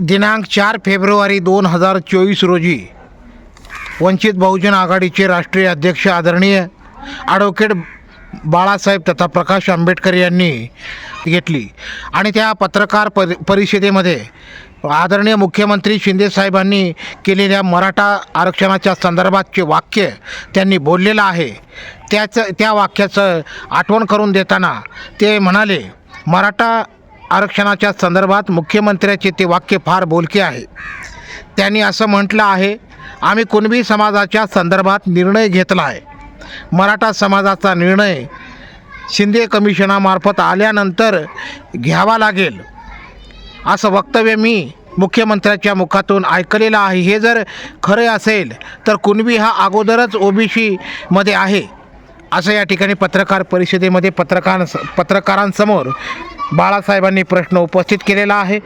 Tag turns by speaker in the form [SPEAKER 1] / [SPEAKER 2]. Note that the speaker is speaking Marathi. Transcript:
[SPEAKER 1] दिनांक चार फेब्रुवारी दोन हजार चोवीस रोजी वंचित बहुजन आघाडीचे राष्ट्रीय अध्यक्ष आदरणीय ॲडव्होकेट बाळासाहेब तथा प्रकाश आंबेडकर यांनी घेतली. आणि त्या पत्रकार परि परिषदेमध्ये आदरणीय मुख्यमंत्री शिंदेसाहेबांनी केलेल्या मराठा आरक्षणाच्या संदर्भातचे वाक्य त्यांनी बोललेलं आहे. त्याचं त्या वाक्याचं आठवण करून देताना ते म्हणाले मराठा आरक्षणाच्या संदर्भात मुख्यमंत्र्याचे ते वाक्य फार बोलके आहे. त्यांनी असं म्हटलं आहे आम्ही कुणबी समाजाच्या संदर्भात निर्णय घेतला आहे. मराठा समाजाचा निर्णय शिंदे कमिशनामार्फत आल्यानंतर घ्यावा लागेल. असं वक्तव्य मी मुख्यमंत्र्याच्या मुखातून ऐकलेलं आहे. हे जर खरे असेल तर कुणबी हा अगोदरच ओबीसीमध्ये आहे असं या ठिकाणी पत्रकार परिषदेमध्ये पत्रकार पत्रकारांसमोर बाळासाहेबांनी प्रश्न उपस्थित केलेला आहे.